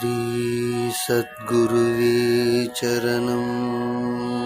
श्रीसद्गुरुवे चरणम्